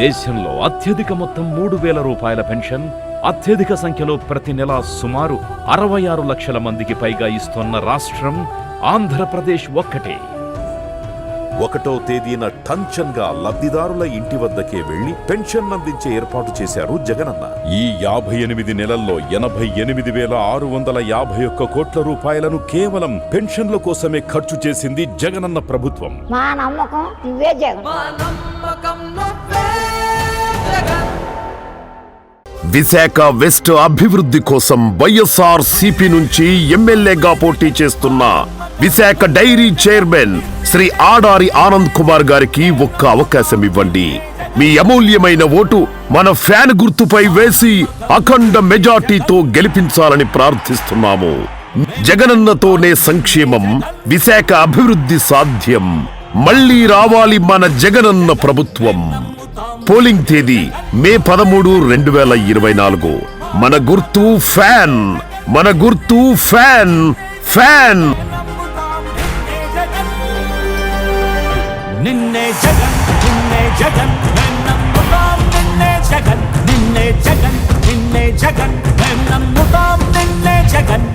దేశంలో అత్యధిక మొత్తం మూడు వేల రూపాయల పెన్షన్ అత్యధిక సంఖ్యలో ప్రతి నెల సుమారు అరవై ఆరు లక్షల మందికి పైగా ఇస్తున్న రాష్ట్రం ఆంధ్రప్రదేశ్ ఒక్కటే. ఒకటో తేదీన టంచన్గా లబ్ధిదారుల ఇంటి వద్దకే వెళ్ళి పెన్షన్ అందించే ఏర్పాటు చేశారు జగనన్న. ఈ యాభై ఎనిమిది నెలల్లో ఎనభై ఎనిమిది వేల ఆరు వందల యాభై ఒక్క కోట్ల రూపాయలను కేవలం పెన్షన్ల కోసమే ఖర్చు చేసింది జగనన్న ప్రభుత్వం. మా నమ్మకం నువ్వే జగన్. విశాఖ వెస్ట్ అభివృద్ధి కోసం వైఎస్ఆర్ సిపి నుంచి ఎమ్మెల్యేగా పోటీ చేస్తున్న విశాఖ డైరీ చైర్మన్ శ్రీ ఆడారి ఆనంద్ కుమార్ గారికి ఒక్క అవకాశం ఇవ్వండి. మీ అమూల్యమైన ఓటు మన ఫ్యాన్ గుర్తుపై వేసి అఖండ మెజార్టీతో గెలిపించాలని ప్రార్థిస్తున్నాము. జగనన్నతోనే సంక్షేమం విశాఖ అభివృద్ధి సాధ్యం. మళ్ళీ రావాలి మన జగనన్న ప్రభుత్వం. పోలింగ్ తేదీ మే పదమూడు రెండు వేల ఇరవై నాలుగు. మన గుర్తు ఫ్యాన్ మన గుర్తు ఫ్యాన్ ఫ్యాన్. నిన్నే జగన్ నిన్నే జగన్ నమ్ముతాం నిన్నే జగన్ నిన్నే జగన్ నిన్నే జగన్ నమ్ముతాం నిన్నే జగన్.